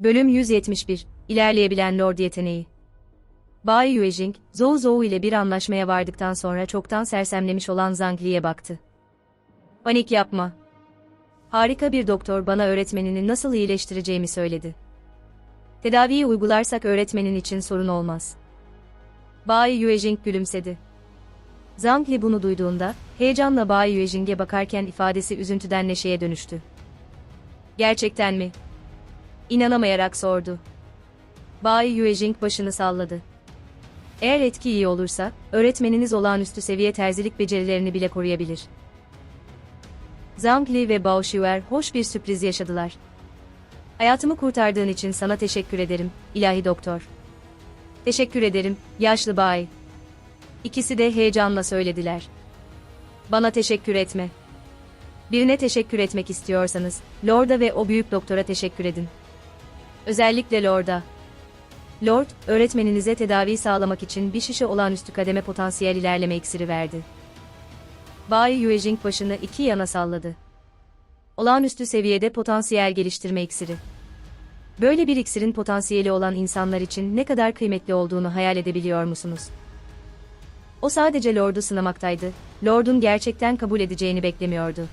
Bölüm 171 İlerleyebilen Lord Yeteneği Bay Yuejing, Zhou Zhou ile bir anlaşmaya vardıktan sonra çoktan sersemlemiş olan Zhang Li'ye baktı. Panik yapma. Harika bir doktor bana öğretmenini nasıl iyileştireceğimi söyledi. Tedaviyi uygularsak öğretmenin için sorun olmaz. Bay Yuejing gülümsedi. Zhang Li bunu duyduğunda, heyecanla Bay Yuejing'e bakarken ifadesi üzüntüden neşeye dönüştü. Gerçekten mi? İnanamayarak sordu. Bay Yuejing başını salladı. Eğer etki iyi olursa, öğretmeniniz olağanüstü seviye terzilik becerilerini bile koruyabilir. Zhang Li ve Bao Shuer hoş bir sürpriz yaşadılar. Hayatımı kurtardığın için sana teşekkür ederim, ilahi doktor. Teşekkür ederim, yaşlı bay. İkisi de heyecanla söylediler. Bana teşekkür etme. Birine teşekkür etmek istiyorsanız, Lord'a ve o büyük doktora teşekkür edin. Özellikle Lord'a. Lord, öğretmeninize tedavi sağlamak için bir şişe olağanüstü kademe potansiyel ilerleme iksiri verdi. Bay Yuejing başını iki yana salladı. Olağanüstü seviyede potansiyel geliştirme iksiri. Böyle bir iksirin potansiyeli olan insanlar için ne kadar kıymetli olduğunu hayal edebiliyor musunuz? O sadece Lord'u sınamaktaydı, Lord'un gerçekten kabul edeceğini beklemiyordu.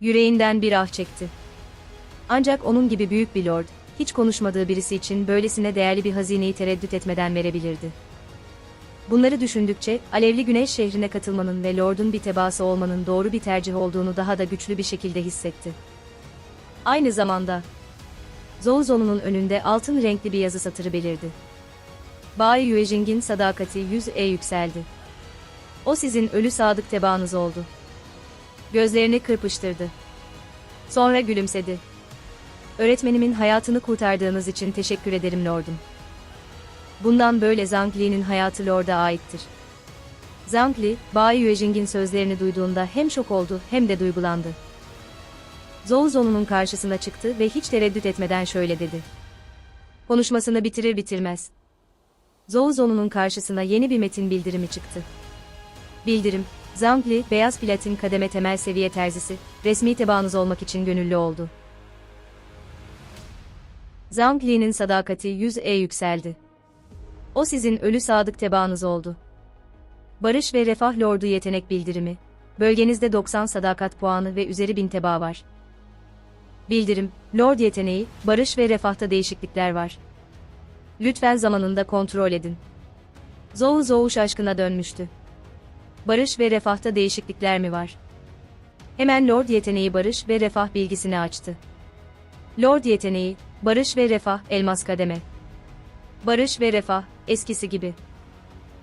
Yüreğinden bir ah çekti. Ancak onun gibi büyük bir lord, hiç konuşmadığı birisi için böylesine değerli bir hazineyi tereddüt etmeden verebilirdi. Bunları düşündükçe, Alevli Güneş şehrine katılmanın ve Lord'un bir tebaası olmanın doğru bir tercih olduğunu daha da güçlü bir şekilde hissetti. Aynı zamanda, Zouzo'nun önünde altın renkli bir yazı satırı belirdi. Bay Yuejing'in sadakati 100'e yükseldi. O sizin ölü sadık tebaanız oldu. Gözlerini kırpıştırdı. Sonra gülümsedi. Öğretmenimin hayatını kurtardığınız için teşekkür ederim lordum. Bundan böyle Zhang Li'nin hayatı lorda aittir. Zhang Li, Bay Yuejing'in sözlerini duyduğunda hem şok oldu hem de duygulandı. Zhou Zhou'nun karşısına çıktı ve hiç tereddüt etmeden şöyle dedi. Konuşmasını bitirir bitirmez. Zhou Zhou'nun karşısına yeni bir metin bildirimi çıktı. Bildirim, Zhang Li, Beyaz Platin kademe temel seviye terzisi, resmi tebaanız olmak için gönüllü oldu. Zhang Li'nin sadakati 100'e yükseldi. O sizin ölü sadık tebaanız oldu. Barış ve Refah Lordu yetenek bildirimi. Bölgenizde 90 sadakat puanı ve üzeri bin tebaa var. Bildirim, Lord yeteneği, barış ve refahta değişiklikler var. Lütfen zamanında kontrol edin. Zhou Zhou şaşkına dönmüştü. Barış ve refahta değişiklikler mi var? Hemen Lord yeteneği barış ve refah bilgisini açtı. Lord yeteneği, barış ve refah, elmas kademe. Barış ve refah, eskisi gibi.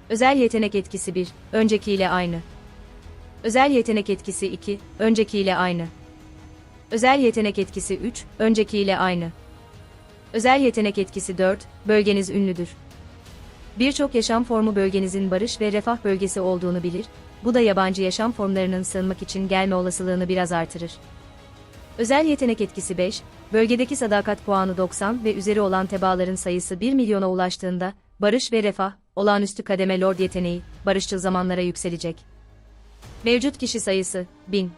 Özel yetenek etkisi 1, öncekiyle aynı. Özel yetenek etkisi 2, öncekiyle aynı. Özel yetenek etkisi 3, öncekiyle aynı. Özel yetenek etkisi 4, bölgeniz ünlüdür. Birçok yaşam formu bölgenizin barış ve refah bölgesi olduğunu bilir, bu da yabancı yaşam formlarının sığınmak için gelme olasılığını biraz artırır. Özel yetenek etkisi 5, bölgedeki sadakat puanı 90 ve üzeri olan tebaaların sayısı 1 milyona ulaştığında, barış ve refah, olağanüstü kademe lord yeteneği, barışçıl zamanlara yükselecek. Mevcut kişi sayısı, 1000.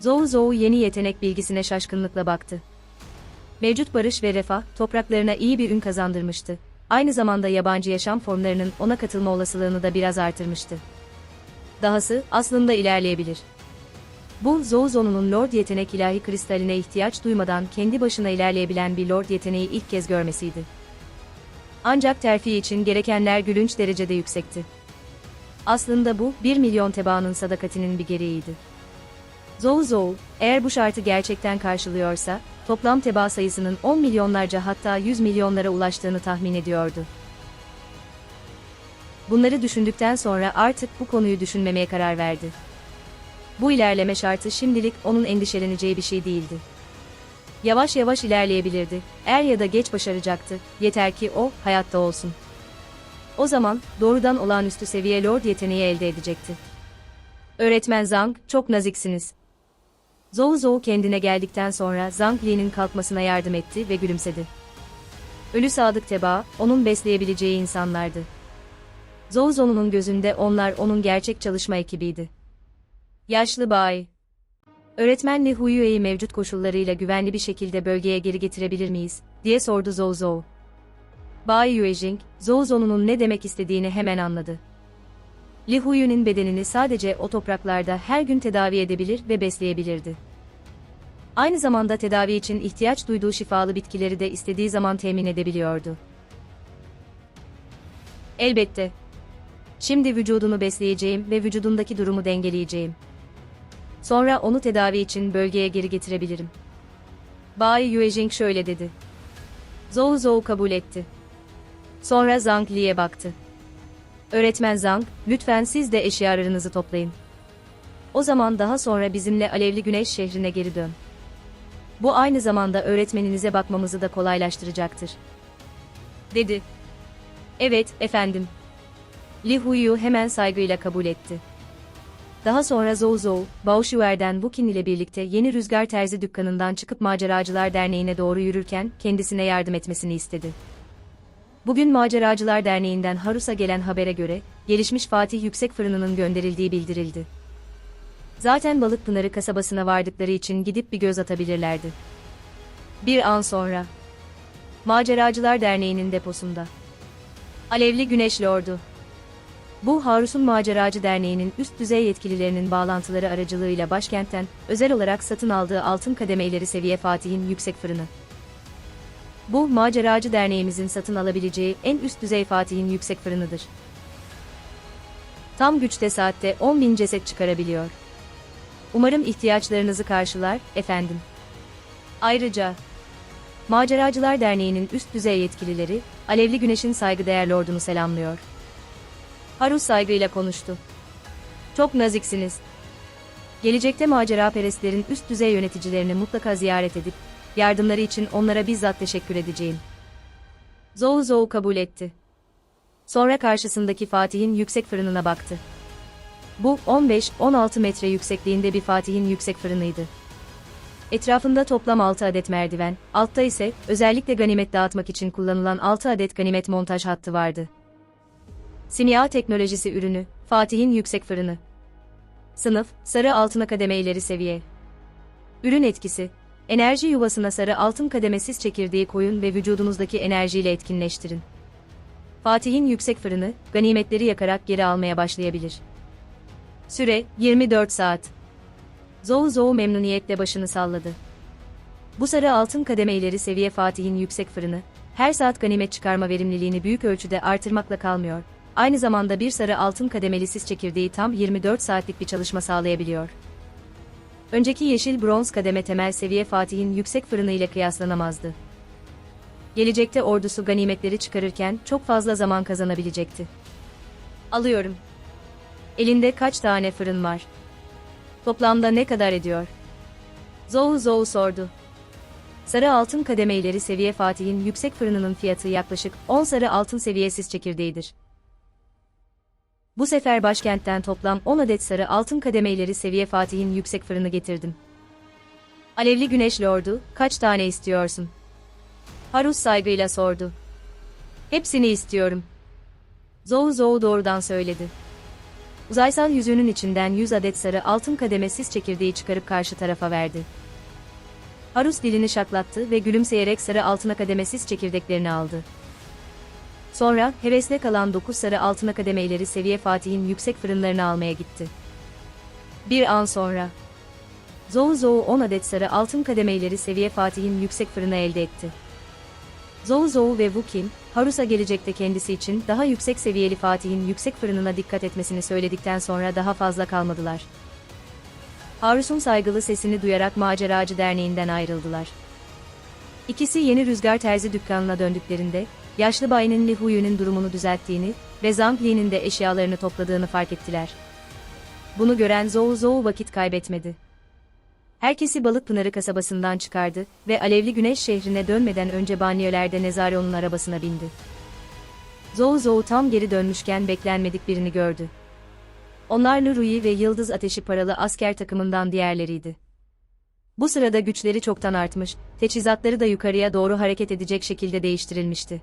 Zhou Zhou yeni yetenek bilgisine şaşkınlıkla baktı. Mevcut barış ve refah, topraklarına iyi bir ün kazandırmıştı. Aynı zamanda yabancı yaşam formlarının ona katılma olasılığını da biraz artırmıştı. Dahası, aslında ilerleyebilir. Bu, Zhou Zhou'nun Lord yetenek ilahi kristaline ihtiyaç duymadan kendi başına ilerleyebilen bir Lord yeteneği ilk kez görmesiydi. Ancak terfi için gerekenler gülünç derecede yüksekti. Aslında bu, 1 milyon tebaanın sadakatinin bir gereğiydi. Zhou, eğer bu şartı gerçekten karşılıyorsa, toplam tebaa sayısının 10 milyonlarca hatta 100 milyonlara ulaştığını tahmin ediyordu. Bunları düşündükten sonra artık bu konuyu düşünmemeye karar verdi. Bu ilerleme şartı şimdilik onun endişeleneceği bir şey değildi. Yavaş yavaş ilerleyebilirdi, er ya da geç başaracaktı, yeter ki o, hayatta olsun. O zaman, doğrudan olağanüstü seviye Lord yeteneği elde edecekti. Öğretmen Zhang, çok naziksiniz. Zhou Zhou kendine geldikten sonra Zhang Li'nin kalkmasına yardım etti ve gülümsedi. Ölü sadık tebaa, onun besleyebileceği insanlardı. Zhou Zhou'nun gözünde onlar onun gerçek çalışma ekibiydi. Yaşlı bay. Öğretmenle Huyue'yi mevcut koşullarıyla güvenli bir şekilde bölgeye geri getirebilir miyiz, diye sordu Zhou. Bay Yuejing, Zhou Zhou'nun ne demek istediğini hemen anladı. Li Huyu'nun bedenini sadece o topraklarda her gün tedavi edebilir ve besleyebilirdi. Aynı zamanda tedavi için ihtiyaç duyduğu şifalı bitkileri de istediği zaman temin edebiliyordu. Elbette. Şimdi vücudunu besleyeceğim ve vücudundaki durumu dengeleyeceğim. Sonra onu tedavi için bölgeye geri getirebilirim. Bay Yuejing şöyle dedi. Zhou Zhou kabul etti. Sonra Zhang Li'ye baktı. Öğretmen Zhang, lütfen siz de eşyalarınızı toplayın. O zaman daha sonra bizimle Alevli Güneş şehrine geri dön. Bu aynı zamanda öğretmeninize bakmamızı da kolaylaştıracaktır. Dedi. Evet, efendim. Li Huiyu hemen saygıyla kabul etti. Daha sonra Zhou, Bao Shuer'den Wukin ile birlikte yeni Rüzgar Terzi dükkanından çıkıp Maceracılar Derneği'ne doğru yürürken kendisine yardım etmesini istedi. Bugün Maceracılar Derneği'nden Harus'a gelen habere göre, gelişmiş Fatih Yüksek Fırını'nın gönderildiği bildirildi. Zaten Balıkpınarı kasabasına vardıkları için gidip bir göz atabilirlerdi. Bir an sonra, Maceracılar Derneği'nin deposunda. Alevli Güneş Lordu. Bu Harus'un Maceracı Derneği'nin üst düzey yetkililerinin bağlantıları aracılığıyla başkentten özel olarak satın aldığı altın kademe ileri seviye Fatih'in yüksek fırını. Bu Maceracı Derneğimizin satın alabileceği en üst düzey Fatih'in yüksek fırınıdır. Tam güçte saatte 10 bin ceset çıkarabiliyor. Umarım ihtiyaçlarınızı karşılar, efendim. Ayrıca, Maceracılar Derneği'nin üst düzey yetkilileri, Alevli Güneş'in saygıdeğer lordunu selamlıyor. Harus saygıyla konuştu. Çok naziksiniz. Gelecekte macera perestlerin üst düzey yöneticilerini mutlaka ziyaret edip, yardımları için onlara bizzat teşekkür edeceğim. Zhou Zhou kabul etti. Sonra karşısındaki Fatih'in yüksek fırınına baktı. Bu, 15-16 metre yüksekliğinde bir Fatih'in yüksek fırınıydı. Etrafında toplam 6 adet merdiven, altta ise özellikle ganimet dağıtmak için kullanılan 6 adet ganimet montaj hattı vardı. Simya teknolojisi ürünü, Fatih'in yüksek fırını. Sınıf, sarı altına kademe ileri seviye. Ürün etkisi, enerji yuvasına sarı altın kademesiz çekirdeği koyun ve vücudunuzdaki enerjiyle etkinleştirin. Fatih'in yüksek fırını, ganimetleri yakarak geri almaya başlayabilir. Süre, 24 saat. Zhou Zhou memnuniyetle başını salladı. Bu sarı altın kademe ileri seviye Fatih'in yüksek fırını, her saat ganimet çıkarma verimliliğini büyük ölçüde artırmakla kalmıyor. Aynı zamanda bir sarı altın kademeli sis çekirdeği tam 24 saatlik bir çalışma sağlayabiliyor. Önceki yeşil bronz kademe temel seviye Fatih'in yüksek fırını ile kıyaslanamazdı. Gelecekte ordusu ganimetleri çıkarırken çok fazla zaman kazanabilecekti. Alıyorum. Elinde kaç tane fırın var? Toplamda ne kadar ediyor? Zhou Zhou sordu. Sarı altın kademe ileri seviye Fatih'in yüksek fırınının fiyatı yaklaşık 10 sarı altın seviyesiz çekirdeğidir. Bu sefer başkentten toplam 10 adet sarı altın kademe ileri seviye Fatih'in yüksek fırını getirdim. Alevli Güneş Lordu, kaç tane istiyorsun? Harus saygıyla sordu. Hepsini istiyorum. Zhou Zhou doğrudan söyledi. Uzaysal yüzüğünün içinden 100 adet sarı altın kademesiz çekirdeği çıkarıp karşı tarafa verdi. Harus dilini şaklattı ve gülümseyerek sarı altına kademesiz çekirdeklerini aldı. Sonra, hevesle kalan 9 sarı altına kademe ileri seviye Fatih'in yüksek fırınlarını almaya gitti. Bir an sonra, Zhou Zhou 10 adet sarı altın kademe ileri seviye Fatih'in yüksek fırını elde etti. Zhou Zhou ve Wu Qin, Harus'a gelecekte kendisi için daha yüksek seviyeli Fatih'in yüksek fırınına dikkat etmesini söyledikten sonra daha fazla kalmadılar. Harus'un saygılı sesini duyarak Maceracı Derneği'nden ayrıldılar. İkisi yeni rüzgar terzi dükkanına döndüklerinde, yaşlı bayinin Li Huyu'nun durumunu düzelttiğini ve Zhang Li'nin de eşyalarını topladığını fark ettiler. Bunu gören Zhou Zhou vakit kaybetmedi. Herkesi Balıkpınarı kasabasından çıkardı ve Alevli Güneş şehrine dönmeden önce banyölerde Nezareo'nun arabasına bindi. Zhou Zhou tam geri dönmüşken beklenmedik birini gördü. Onlar Nurui ve Yıldız Ateşi paralı asker takımından diğerleriydi. Bu sırada güçleri çoktan artmış, teçhizatları da yukarıya doğru hareket edecek şekilde değiştirilmişti.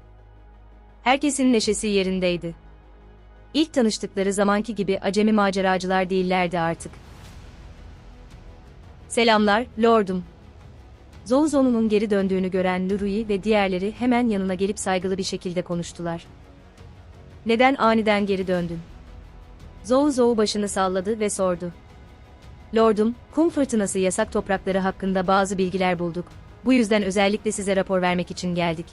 Herkesin neşesi yerindeydi. İlk tanıştıkları zamanki gibi acemi maceracılar değillerdi artık. Selamlar, lordum. Zouzo'nun geri döndüğünü gören Lurui ve diğerleri hemen yanına gelip saygılı bir şekilde konuştular. Neden aniden geri döndün? Zouzo başını salladı ve sordu. Lordum, kum fırtınası yasak toprakları hakkında bazı bilgiler bulduk. Bu yüzden özellikle size rapor vermek için geldik.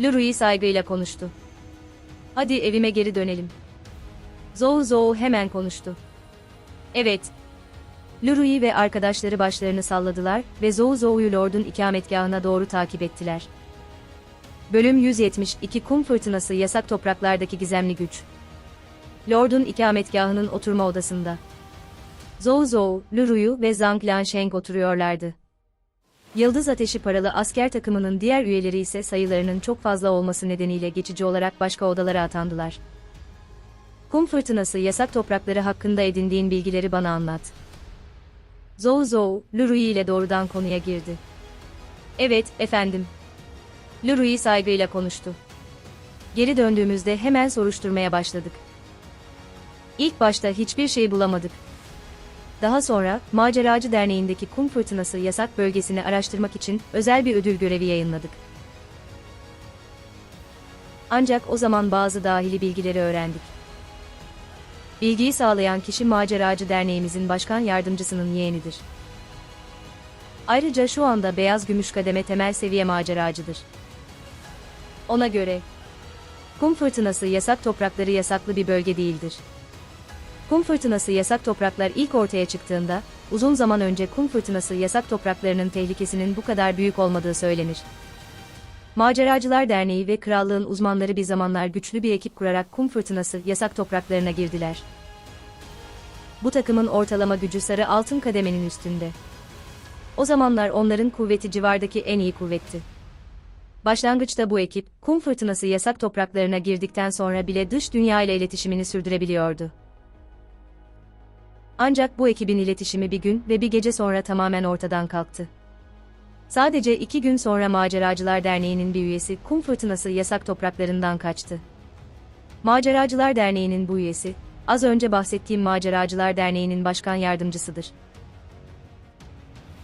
Lurui saygıyla konuştu. Hadi evime geri dönelim. Zouzo hemen konuştu. Evet. Lurui ve arkadaşları başlarını salladılar ve Zouzou'yu Lord'un ikametgahına doğru takip ettiler. Bölüm 172 Kum Fırtınası Yasak Topraklardaki Gizemli Güç Lord'un ikametgahının oturma odasında. Zouzou, Luruyu ve Zhang Lansheng oturuyorlardı. Yıldız Ateşi paralı asker takımının diğer üyeleri ise sayılarının çok fazla olması nedeniyle geçici olarak başka odalara atandılar. Kum fırtınası yasak toprakları hakkında edindiğin bilgileri bana anlat. Zhou Zhou, Lurui ile doğrudan konuya girdi. Evet, efendim. Lurui saygıyla konuştu. Geri döndüğümüzde hemen soruşturmaya başladık. İlk başta hiçbir şey bulamadık. Daha sonra, Maceracı Derneği'ndeki kum fırtınası yasak bölgesini araştırmak için özel bir ödül görevi yayınladık. Ancak o zaman bazı dahili bilgileri öğrendik. Bilgiyi sağlayan kişi Maceracı Derneğimizin başkan yardımcısının yeğenidir. Ayrıca şu anda Beyaz Gümüş Kademe temel seviye maceracıdır. Ona göre, kum fırtınası yasak toprakları yasaklı bir bölge değildir. Kum fırtınası yasak topraklar ilk ortaya çıktığında, uzun zaman önce kum fırtınası yasak topraklarının tehlikesinin bu kadar büyük olmadığı söylenir. Maceracılar Derneği ve krallığın uzmanları bir zamanlar güçlü bir ekip kurarak kum fırtınası yasak topraklarına girdiler. Bu takımın ortalama gücü sarı altın kademenin üstünde. O zamanlar onların kuvveti civardaki en iyi kuvvetti. Başlangıçta bu ekip, kum fırtınası yasak topraklarına girdikten sonra bile dış dünya ile iletişimini sürdürebiliyordu. Ancak bu ekibin iletişimi bir gün ve bir gece sonra tamamen ortadan kalktı. Sadece iki gün sonra Maceracılar Derneği'nin bir üyesi kum fırtınası yasak topraklarından kaçtı. Maceracılar Derneği'nin bu üyesi, az önce bahsettiğim Maceracılar Derneği'nin başkan yardımcısıdır.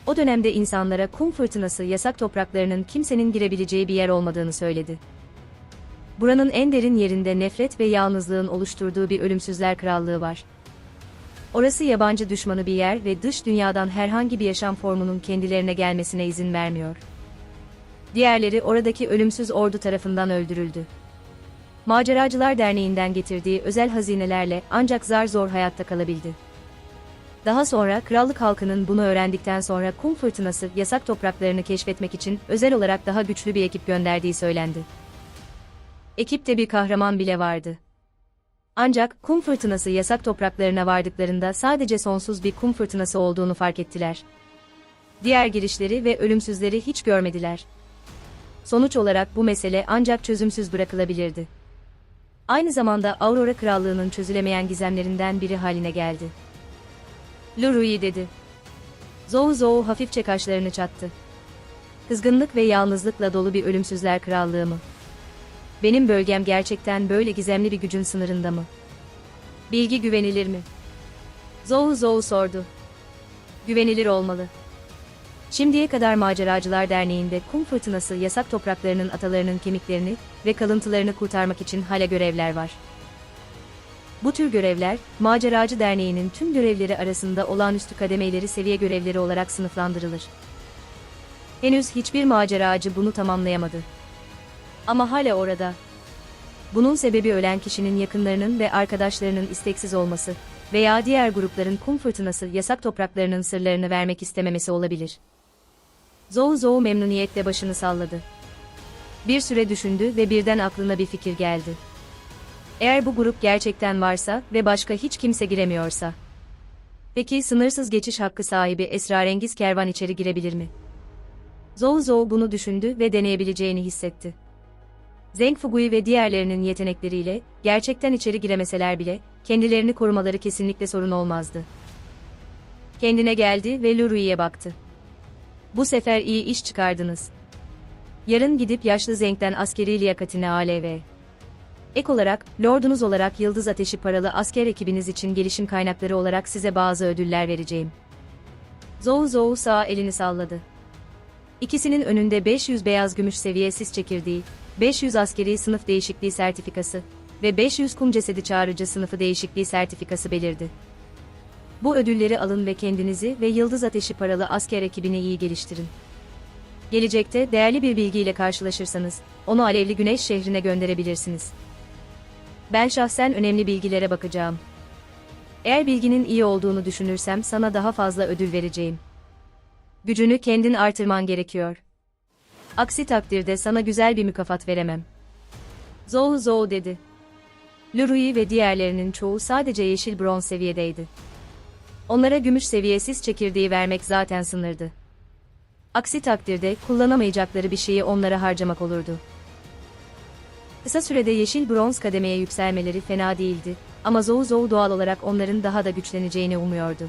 O dönemde insanlara kum fırtınası yasak topraklarının kimsenin girebileceği bir yer olmadığını söyledi. Buranın en derin yerinde nefret ve yalnızlığın oluşturduğu bir ölümsüzler krallığı var. Orası yabancı düşmanı bir yer ve dış dünyadan herhangi bir yaşam formunun kendilerine gelmesine izin vermiyor. Diğerleri oradaki ölümsüz ordu tarafından öldürüldü. Maceracılar Derneği'nden getirdiği özel hazinelerle ancak zar zor hayatta kalabildi. Daha sonra krallık halkının bunu öğrendikten sonra kum fırtınası yasak topraklarını keşfetmek için özel olarak daha güçlü bir ekip gönderdiği söylendi. Ekipte bir kahraman bile vardı. Ancak kum fırtınası yasak topraklarına vardıklarında sadece sonsuz bir kum fırtınası olduğunu fark ettiler. Diğer girişleri ve ölümsüzleri hiç görmediler. Sonuç olarak bu mesele ancak çözümsüz bırakılabilirdi. Aynı zamanda Aurora Krallığı'nın çözülemeyen gizemlerinden biri haline geldi. Lurui dedi. Zou Zou hafifçe kaşlarını çattı. Kızgınlık ve yalnızlıkla dolu bir ölümsüzler krallığı mı? Benim bölgem gerçekten böyle gizemli bir gücün sınırında mı? Bilgi güvenilir mi? Zou Zou sordu. Güvenilir olmalı. Şimdiye kadar Maceracılar Derneği'nde kum fırtınası yasak topraklarının atalarının kemiklerini ve kalıntılarını kurtarmak için hala görevler var. Bu tür görevler, Maceracı Derneği'nin tüm görevleri arasında olağanüstü kademeleri seviye görevleri olarak sınıflandırılır. Henüz hiçbir maceracı bunu tamamlayamadı. Ama hala orada. Bunun sebebi ölen kişinin yakınlarının ve arkadaşlarının isteksiz olması veya diğer grupların kum fırtınası yasak topraklarının sırlarını vermek istememesi olabilir. Zou Zou memnuniyetle başını salladı. Bir süre düşündü ve birden aklına bir fikir geldi. Eğer bu grup gerçekten varsa ve başka hiç kimse giremiyorsa. Peki sınırsız geçiş hakkı sahibi esrarengiz kervan içeri girebilir mi? Zou Zou bunu düşündü ve deneyebileceğini hissetti. Zeng Fugui ve diğerlerinin yetenekleriyle, gerçekten içeri giremeseler bile, kendilerini korumaları kesinlikle sorun olmazdı. Kendine geldi ve Lurui'ye baktı. Bu sefer iyi iş çıkardınız. Yarın gidip yaşlı Zeng'den askeri liyakatine ALV. Ek olarak, lordunuz olarak Yıldız Ateşi paralı asker ekibiniz için gelişim kaynakları olarak size bazı ödüller vereceğim. Zou Zou sağ elini salladı. İkisinin önünde 500 beyaz gümüş seviye sis çekirdeği, 500 askeri sınıf değişikliği sertifikası ve 500 kum cesedi çağrıcı sınıfı değişikliği sertifikası belirdi. Bu ödülleri alın ve kendinizi ve Yıldız Ateşi paralı asker ekibini iyi geliştirin. Gelecekte değerli bir bilgiyle karşılaşırsanız, onu Alevli Güneş şehrine gönderebilirsiniz. Ben şahsen önemli bilgilere bakacağım. Eğer bilginin iyi olduğunu düşünürsem sana daha fazla ödül vereceğim. Gücünü kendin artırman gerekiyor. Aksi takdirde sana güzel bir mükafat veremem. Zou Zou dedi. Lurui ve diğerlerinin çoğu sadece yeşil bronz seviyedeydi. Onlara gümüş seviyesiz çekirdeği vermek zaten sınırdı. Aksi takdirde kullanamayacakları bir şeyi onlara harcamak olurdu. Kısa sürede yeşil bronz kademeye yükselmeleri fena değildi ama Zou Zou doğal olarak onların daha da güçleneceğini umuyordu.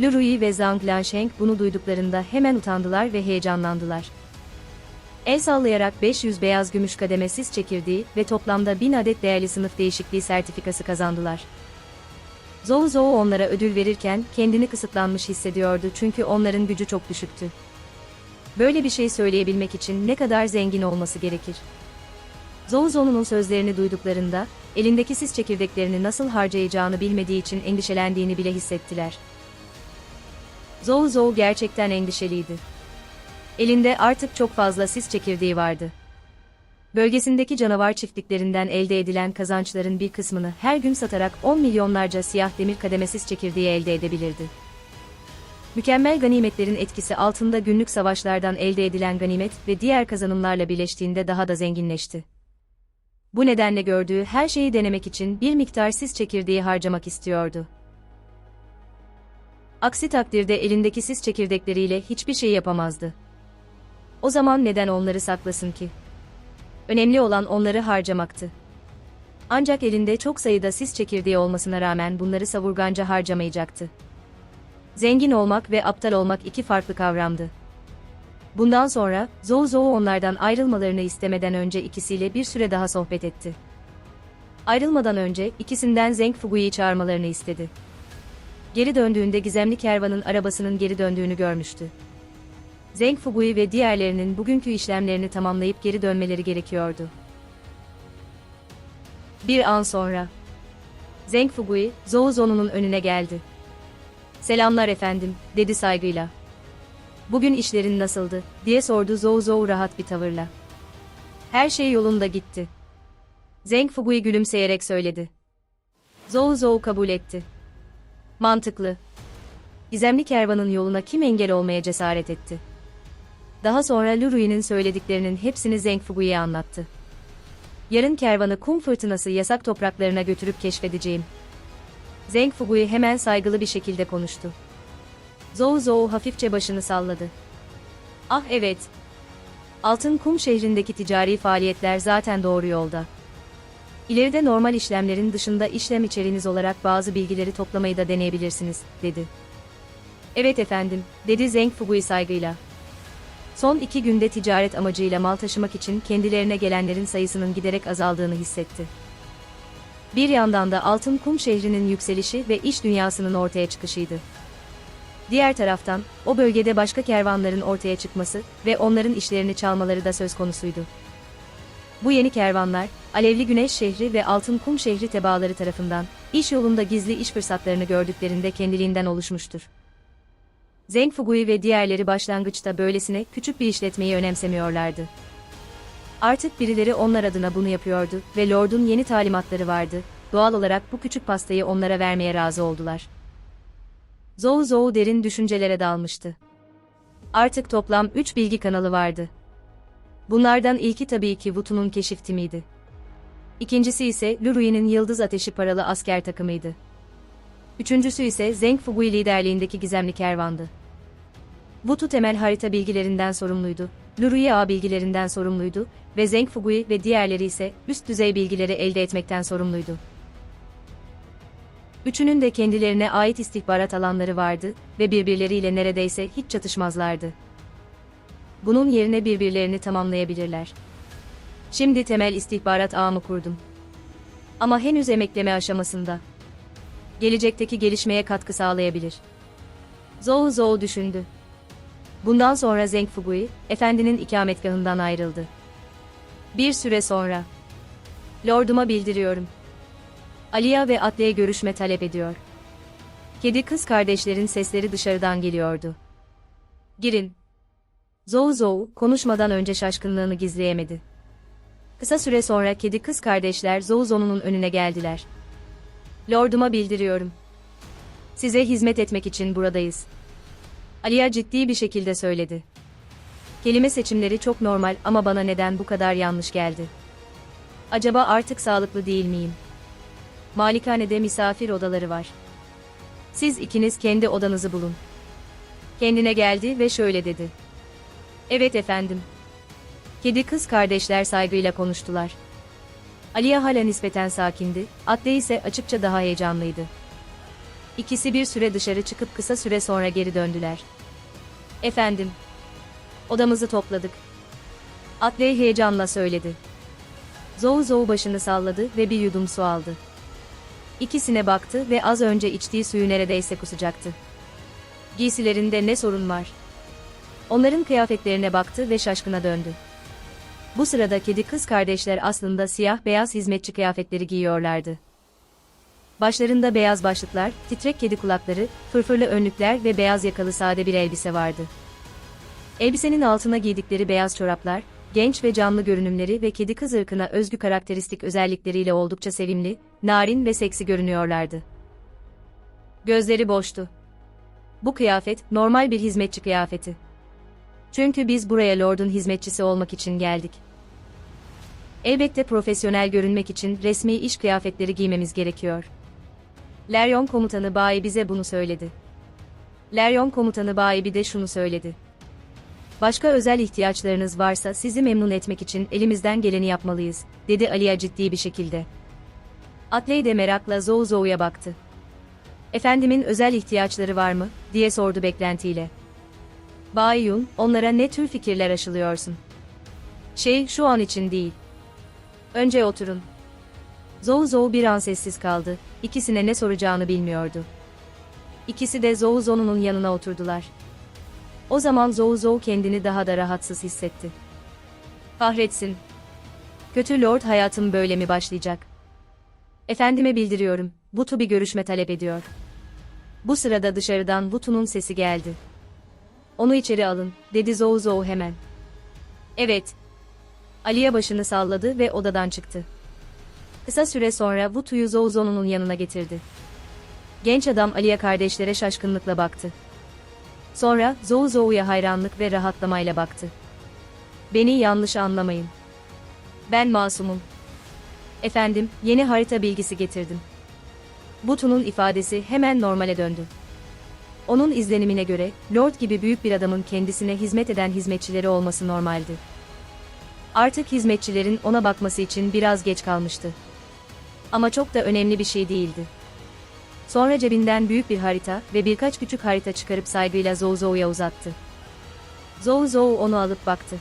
Lurui ve Zhang Lansheng bunu duyduklarında hemen utandılar ve heyecanlandılar. El sallayarak 500 beyaz gümüş kademesiz çekirdeği ve toplamda 1000 adet değerli sınıf değişikliği sertifikası kazandılar. Zou Zou onlara ödül verirken kendini kısıtlanmış hissediyordu çünkü onların gücü çok düşüktü. Böyle bir şey söyleyebilmek için ne kadar zengin olması gerekir? Zou Zou'nun sözlerini duyduklarında, elindeki sis çekirdeklerini nasıl harcayacağını bilmediği için endişelendiğini bile hissettiler. Zou Zou gerçekten endişeliydi. Elinde artık çok fazla sis çekirdeği vardı. Bölgesindeki canavar çiftliklerinden elde edilen kazançların bir kısmını her gün satarak 10 milyonlarca siyah demir kademesiz çekirdeği elde edebilirdi. Mükemmel ganimetlerin etkisi altında günlük savaşlardan elde edilen ganimet ve diğer kazanımlarla birleştiğinde daha da zenginleşti. Bu nedenle gördüğü her şeyi denemek için bir miktar sis çekirdeği harcamak istiyordu. Aksi takdirde elindeki sis çekirdekleriyle hiçbir şey yapamazdı. O zaman neden onları saklasın ki? Önemli olan onları harcamaktı. Ancak elinde çok sayıda sis çekirdeği olmasına rağmen bunları savurganca harcamayacaktı. Zengin olmak ve aptal olmak iki farklı kavramdı. Bundan sonra, Zou Zou onlardan ayrılmalarını istemeden önce ikisiyle bir süre daha sohbet etti. Ayrılmadan önce, ikisinden Zeng Fugui'yi çağırmalarını istedi. Geri döndüğünde gizemli kervanın arabasının geri döndüğünü görmüştü. Zeng Fugui ve diğerlerinin bugünkü işlemlerini tamamlayıp geri dönmeleri gerekiyordu. Bir an sonra, Zeng Fugui, Zhou Zon'un önüne geldi. Selamlar efendim, dedi saygıyla. Bugün işlerin nasıldı, diye sordu Zhou Zhou rahat bir tavırla. Her şey yolunda gitti. Zeng Fugui gülümseyerek söyledi. Zhou Zhou kabul etti. Mantıklı. Gizemli kervanın yoluna kim engel olmaya cesaret etti? Daha sonra Lurui'nin söylediklerinin hepsini Zeng Fugui'ye anlattı. Yarın kervanı kum fırtınası yasak topraklarına götürüp keşfedeceğim. Zeng Fugui hemen saygılı bir şekilde konuştu. Zhou Zhou hafifçe başını salladı. Ah evet. Altın Kum şehrindeki ticari faaliyetler zaten doğru yolda. İleride normal işlemlerin dışında işlem içeriğiniz olarak bazı bilgileri toplamayı da deneyebilirsiniz, dedi. Evet efendim, dedi Zeng Fugui saygıyla. Son iki günde ticaret amacıyla mal taşımak için kendilerine gelenlerin sayısının giderek azaldığını hissetti. Bir yandan da Altın Kum şehrinin yükselişi ve iş dünyasının ortaya çıkışıydı. Diğer taraftan, o bölgede başka kervanların ortaya çıkması ve onların işlerini çalmaları da söz konusuydu. Bu yeni kervanlar, Alevli Güneş şehri ve Altın Kum şehri tebaaları tarafından, iş yolunda gizli iş fırsatlarını gördüklerinde kendiliğinden oluşmuştur. Zeng Fugui ve diğerleri başlangıçta böylesine küçük bir işletmeyi önemsemiyorlardı. Artık birileri onlar adına bunu yapıyordu ve Lord'un yeni talimatları vardı, doğal olarak bu küçük pastayı onlara vermeye razı oldular. Zou Zou derin düşüncelere dalmıştı. Artık toplam 3 bilgi kanalı vardı. Bunlardan ilki tabii ki Wutu'nun keşif timiydi. İkincisi ise Lurui'nin Yıldız Ateşi paralı asker takımıydı. Üçüncüsü ise Zeng Fugui liderliğindeki gizemli kervandı. Wutu temel harita bilgilerinden sorumluydu, Lurui ağ bilgilerinden sorumluydu ve Zeng Fugui ve diğerleri ise üst düzey bilgileri elde etmekten sorumluydu. Üçünün de kendilerine ait istihbarat alanları vardı ve birbirleriyle neredeyse hiç çatışmazlardı. Bunun yerine birbirlerini tamamlayabilirler. Şimdi temel istihbarat ağımı kurdum. Ama henüz emekleme aşamasında. Gelecekteki gelişmeye katkı sağlayabilir. Zhou Zhou düşündü. Bundan sonra Zeng Fugui, efendinin ikametgahından ayrıldı. Bir süre sonra. Lorduma bildiriyorum. Aliya ve Atle'ye görüşme talep ediyor. Kedi kız kardeşlerin sesleri dışarıdan geliyordu. Girin. Zhou Zhou, konuşmadan önce şaşkınlığını gizleyemedi. Kısa süre sonra kedi kız kardeşler Zhou Zhou'nun önüne geldiler. Lorduma bildiriyorum. Size hizmet etmek için buradayız. Aliya ciddi bir şekilde söyledi. Kelime seçimleri çok normal ama bana neden bu kadar yanlış geldi? Acaba artık sağlıklı değil miyim? Malikanede misafir odaları var. Siz ikiniz kendi odanızı bulun. Kendine geldi ve şöyle dedi. Evet efendim. Kedi kız kardeşler saygıyla konuştular. Aliye hala nispeten sakindi, Atle ise açıkça daha heyecanlıydı. İkisi bir süre dışarı çıkıp kısa süre sonra geri döndüler. Efendim. Odamızı topladık. Atle heyecanla söyledi. Zhou Zhou başını salladı ve bir yudum su aldı. İkisine baktı ve az önce içtiği suyu neredeyse kusacaktı. Giysilerinde ne sorun var? Onların kıyafetlerine baktı ve şaşkına döndü. Bu sırada kedi kız kardeşler aslında siyah beyaz hizmetçi kıyafetleri giyiyorlardı. Başlarında beyaz başlıklar, titrek kedi kulakları, fırfırlı önlükler ve beyaz yakalı sade bir elbise vardı. Elbisenin altına giydikleri beyaz çoraplar, genç ve canlı görünümleri ve kedi kız ırkına özgü karakteristik özellikleriyle oldukça sevimli, narin ve seksi görünüyorlardı. Gözleri boştu. Bu kıyafet, normal bir hizmetçi kıyafeti. Çünkü biz buraya Lord'un hizmetçisi olmak için geldik. Elbette profesyonel görünmek için resmi iş kıyafetleri giymemiz gerekiyor. Leryon komutanı Bayi bize bunu söyledi. Leryon komutanı Bayi bir de şunu söyledi. Başka özel ihtiyaçlarınız varsa sizi memnun etmek için elimizden geleni yapmalıyız, dedi Aliya ciddi bir şekilde. Atley de merakla Zhou Zhou'ya baktı. Efendimin özel ihtiyaçları var mı, diye sordu beklentiyle. Bay Yun, onlara ne tür fikirler aşılıyorsun? Şey, şu an için değil. Önce oturun. Zhou Zhou bir an sessiz kaldı, ikisine ne soracağını bilmiyordu. İkisi de Zhou Zhou'nun yanına oturdular. O zaman Zhou Zhou kendini daha da rahatsız hissetti. Kahretsin. Kötü Lord hayatım böyle mi başlayacak? Efendime bildiriyorum, Vutu bir görüşme talep ediyor. Bu sırada dışarıdan Vutu'nun sesi geldi. Onu içeri alın, dedi Zhou Zhou hemen. Evet. Aliye başını salladı ve odadan çıktı. Kısa süre sonra Vutu'yu Zhou Zhou'nun yanına getirdi. Genç adam Aliye kardeşlere şaşkınlıkla baktı. Sonra Zhou Zhou'ya hayranlık ve rahatlamayla baktı. Beni yanlış anlamayın. Ben masumum. Efendim, yeni harita bilgisi getirdim. Butu'nun ifadesi hemen normale döndü. Onun izlenimine göre, Lord gibi büyük bir adamın kendisine hizmet eden hizmetçileri olması normaldi. Artık hizmetçilerin ona bakması için biraz geç kalmıştı. Ama çok da önemli bir şey değildi. Sonra cebinden büyük bir harita ve birkaç küçük harita çıkarıp saygıyla Zhou Zhou'ya uzattı. Zhou onu alıp baktı.